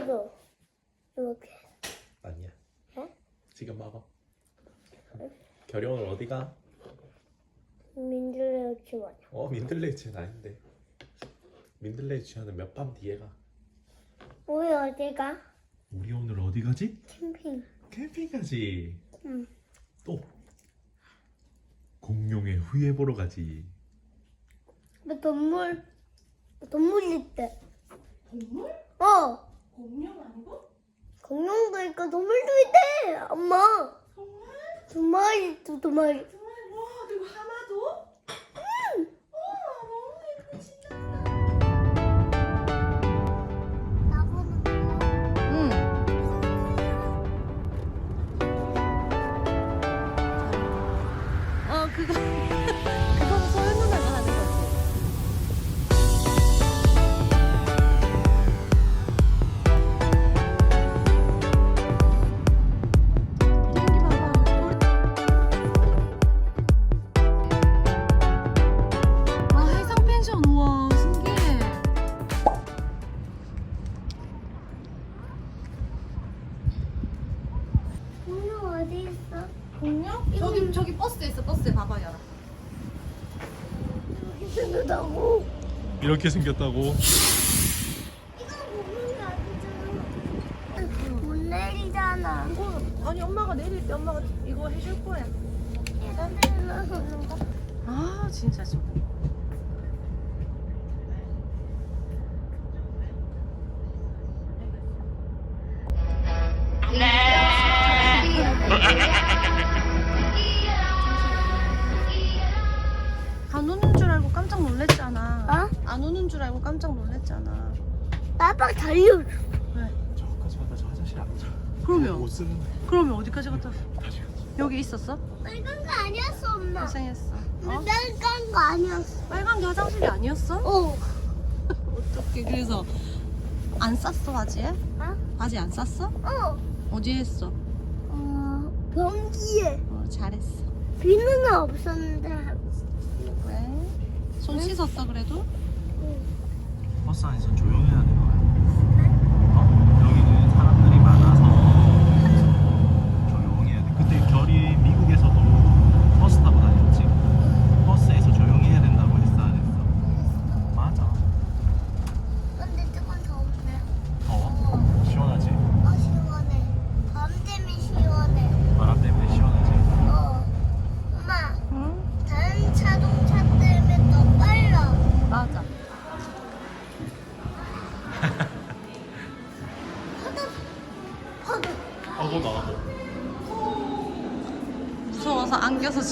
해줘. 이렇게. 아니야. 어? 지금 먹어. 결이 오늘 어디 가? 민들레 유치원. 어 민들레이 치는 아닌데. 민들레이 치는 몇밤 뒤에 가. 우리 어디 가? 우리 오늘 어디 가지? 캠핑. 캠핑 가지. 응. 또 공룡의 후예 보러 가지. 뭐 동물 동물 있대. 동물? 어. 공룡 아니고? 공룡도 있고 동물도 있대. 엄마. 정말? 두 마리 두, 두 마리. 이렇게 생겼다고? 못 내리잖아. 아니 엄마가 내릴 때 엄마가 이거 해줄 거야. 아 진짜 저거 안 깜짝 놀랬잖아 나방 달려. 왜? 저까지 가다 저 화장실 안 가. 그러면 못 쓰는 그러면 어디까지 갔다 다시 가자. 여기 있었어? 빨간 거 아니었어, 엄마. 고생했어 어? 빨간 거 아니었어. 빨간 게 화장실이 아니었어? 어. 어떻게 그래서 안 쌌어 바지에? 어? 바지 안 쌌어? 어. 어디에 했어? 어. 변기에. 어 잘했어 비누는 없었는데. 왜? 손 응? 씻었어 그래도? 버스 안에서 조용해야 되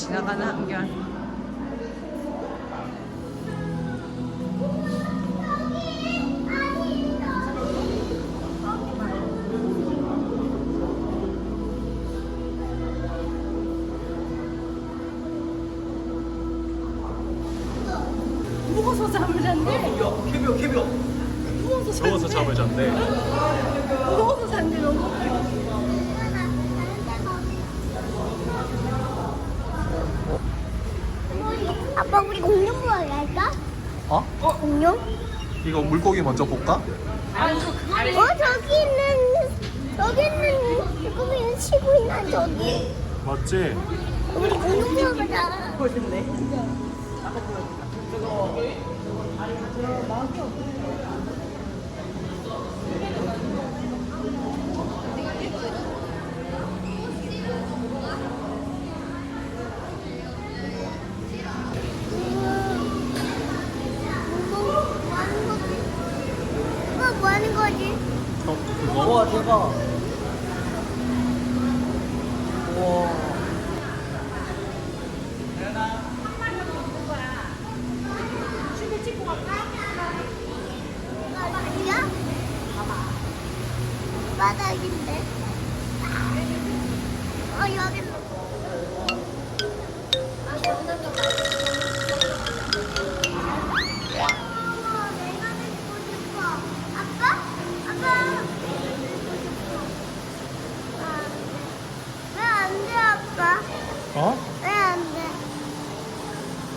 지나가는 한결 무거워서 잠을 잤네 캐비어 캐비어. 잤네 더워서 잠을 잤대. 무거워서 잤네 너무 아빠 우리 공룡 보러 갈까? 어? 공룡? 이거 물고기 먼저 볼까? 어 저기 있는 저기 있는 지금 치고 있는 저기 맞지? 우리 공룡 보러 가자. 멋있네 그거? 우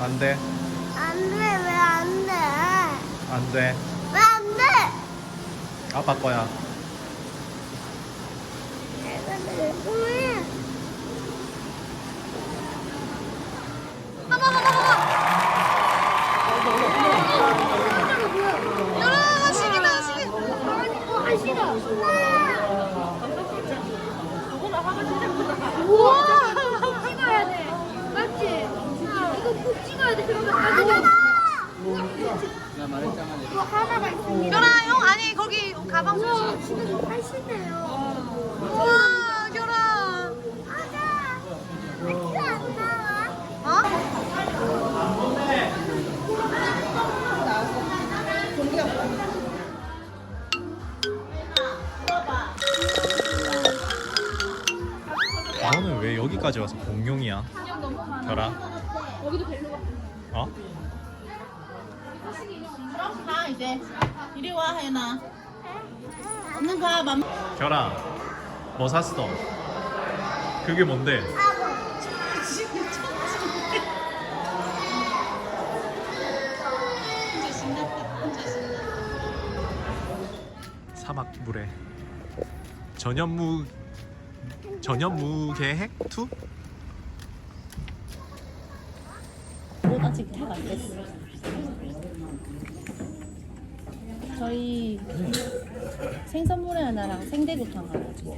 안 돼. 안 돼, 왜 안 돼? 안 돼. 왜 안 돼? 아빠 거야. 하나가 있습니다. 열아 형 아니 거기 가방 우와, 소지. 집에 좀 하시네요. 우와 열아. 아가. 학교 안 나와? 어? 너는 왜 여기까지 와서 공룡이야? 별아. 이제 이리 와 하연아 얼른 가 맘. 별아. 뭐 샀어? 그게 뭔데? 사막 물에 전현무 전현무 계획 2? 옷 아직 택안 됐어 저희 생선물회 하나랑 생대구탕 하나 주세요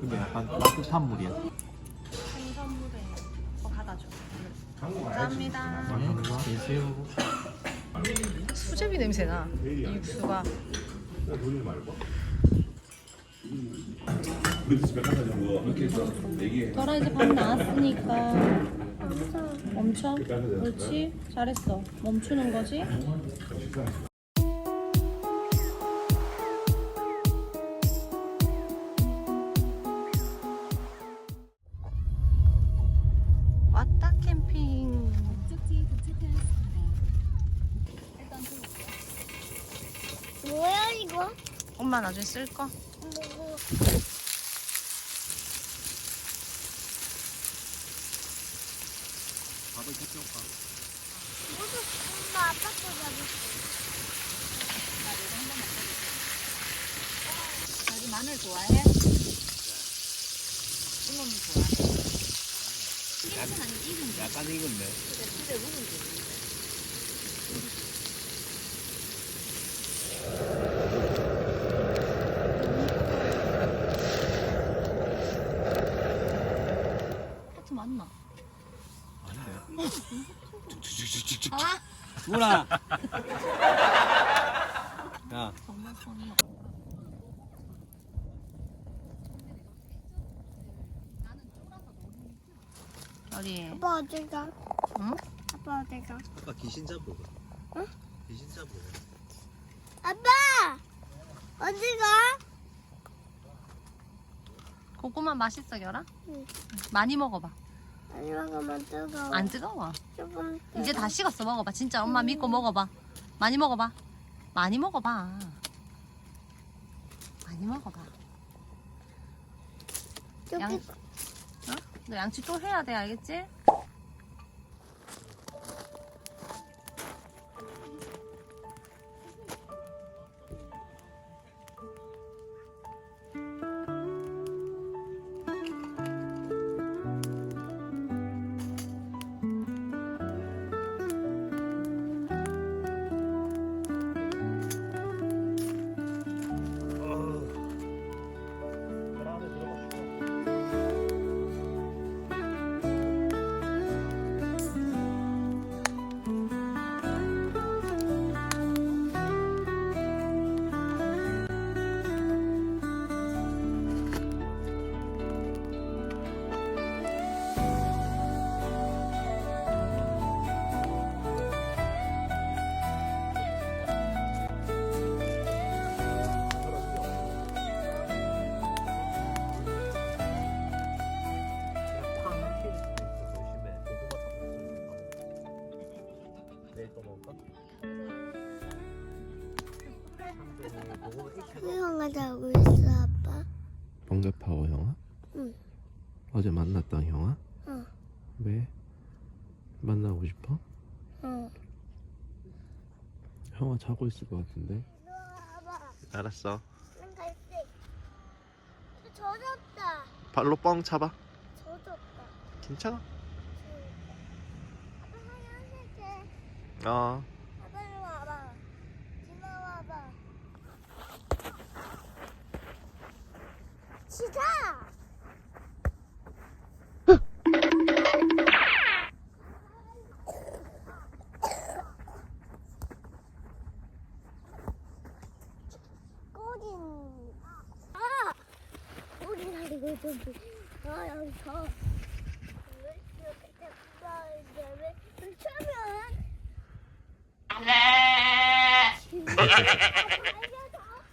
근데 약간 따뜻한 물이야. 생선물에 어 받아줘. 감사합니다. 계세요. 수제비 냄새나. 이 육수가. 너라 이제 밥 나왔으니까 멈춰. 그렇지? 잘했어. 멈추는 거지? 왔다 캠핑. 뭐야 이거? 엄마 나중에 쓸 거. 뭐밥 을 켜줄까? 모두 엄마 아빠 거 잡았어. 자기 마늘 좋아해? 이놈 좋아해 약간 익은데. 하트 맞나? 야, 정말 맞나? 어디? 아빠 어디 가? 응? 아빠 어디 가? 아까 귀신 잡으러 가. 응? 귀신 잡으러 가. 아빠 어디 가? 고구마 맛있어 결아? 응. 많이 먹어봐. 아니 먹으면 뜨거워. 안 뜨거워. 조금 이제 다 식었어 먹어봐. 진짜 엄마 믿고 먹어봐. 많이 먹어봐. 많이 먹어봐. 많이 먹어봐. 양- 어? 너 양치 또 해야 돼 알겠지? 또 먹을까? 수영아 자고 있어 아빠. 번개파워 형아? 응. 어제 만났던 형아? 응. 왜? 만나고 싶어? 응. 형아 자고 있을 것 같은데? 알았어. 난 갈색. 젖었다. 발로 뻥 차봐. 젖었다. 괜찮아. 아빠 하얀색에. 어. 아빠 이리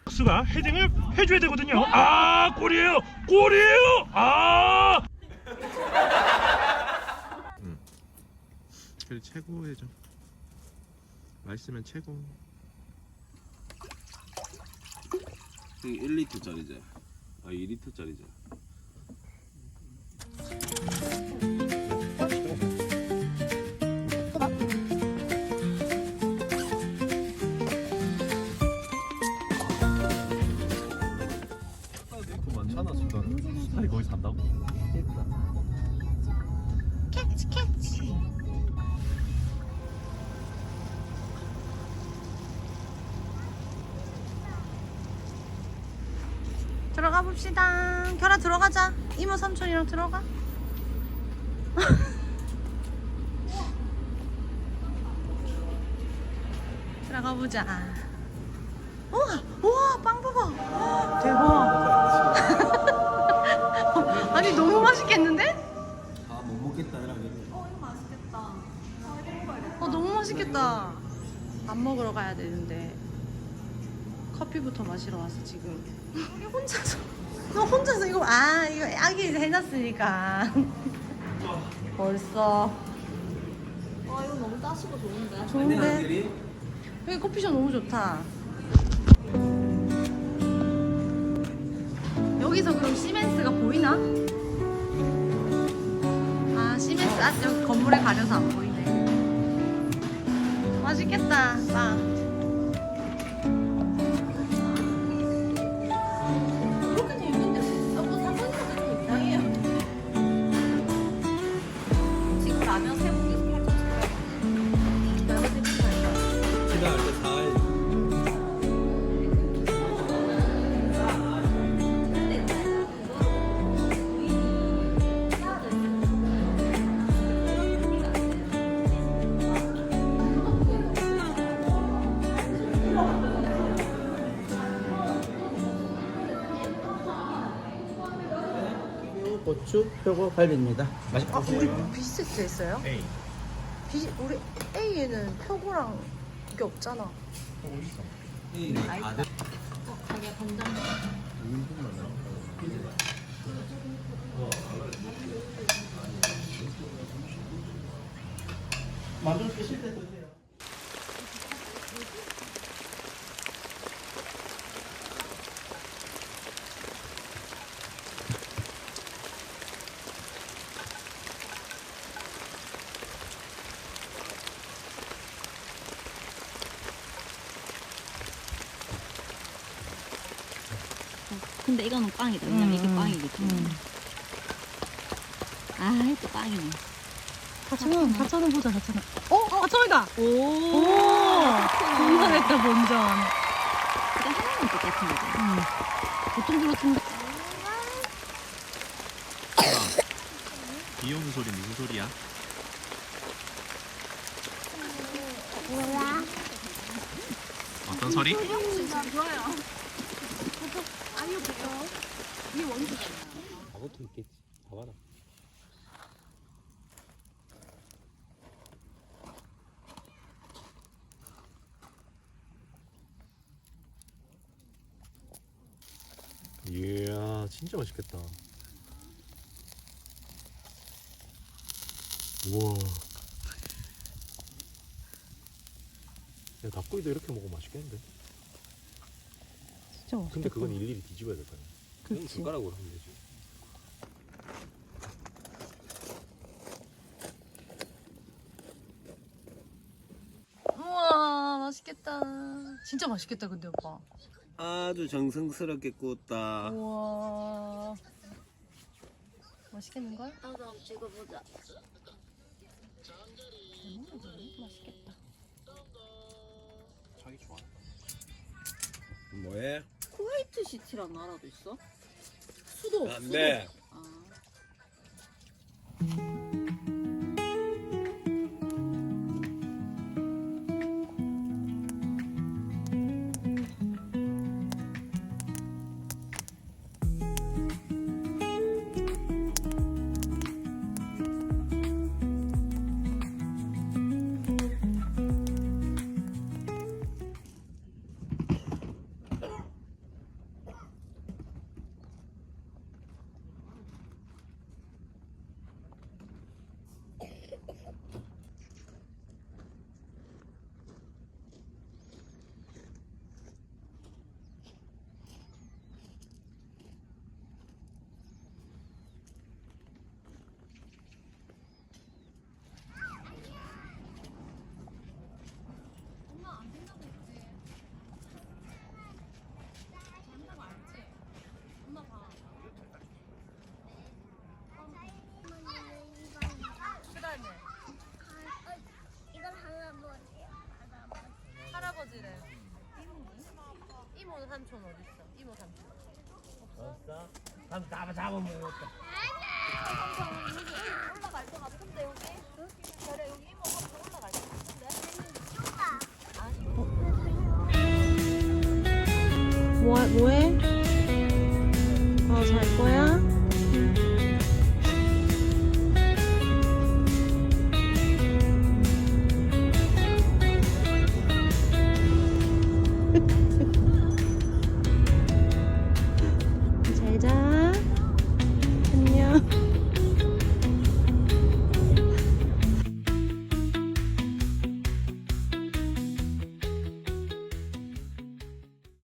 수가 헤딩을 해줘야 되거든요. 아 골이에요, 골이에요. 아. 그래 최고 해줘. 맛있으면 최고. 이게 1리터짜리지. 아 2리터짜리지. 수단. 수달이 거기 산다고? 캐치 캐치. 들어가 봅시다. 결아 들어가자. 이모 삼촌이랑 들어가. 들어가 보자. 우와, 맛있겠다. 밥 먹으러 가야 되는데 커피부터 마시러 왔어 지금. 이게 혼자서 너 혼자서 이거 아 이거 아기 해놨으니까 벌써. 아 이거 너무 따시고 좋은데. 좋은데 여기 커피숍 너무 좋다. 여기서 그럼 시멘스가 보이나? 아 시멘스 아 여기 건물에 가려서 안 보이네. 맛있겠다 빵. 고추, 표고, 갈비입니다. 맛있게 아, 우리 드세요. 비세트 했어요? 에이. 비, 우리 A에는 표고랑 이게 없잖아. 만두 드실 때 드세요. 근데 이거는 빵이다. 왜냐면 이게 음, 빵이기 때문에. 아, 또 빵이네. 4,000원, 4,000원 보자, 4,000원. 어? 4,000원이다! 오! 본전했다, 본전. 그게 하나는 똑같은 거죠. 음. 보통 그렇던데. 비 오는 소리 무슨 소리야? 뭐야? 어떤 소리? 아무것도 있겠지. 봐봐라. 이야 진짜 맛있겠다. 우와. 야 닭고기도 이렇게 먹으면 맛있겠는데? 진짜 맛있겠다. 근데 그건 일일이 뒤집어야 될거 아니야? 그치. 숟가락으로 하면 되지. 우와, 맛있겠다. 진짜 맛있겠다, 근데 오빠. 아주 정성스럽게 구웠다. 우와. 맛있겠는걸? 나도 한번 찍어보자. 맛있겠다. 자기 좋아. 뭐해? 쿠웨이트 시티란 나라도 있어? 수도. 안 돼. 삼촌 어디 있어? 이모 삼촌. 없어? 한번 잡아 잡아먹었다. 올라갈 것 같은데 여기? 그래 여기 이모 한번 올라갈 것 같은데? 뭐 뭐해? 어잘 거야?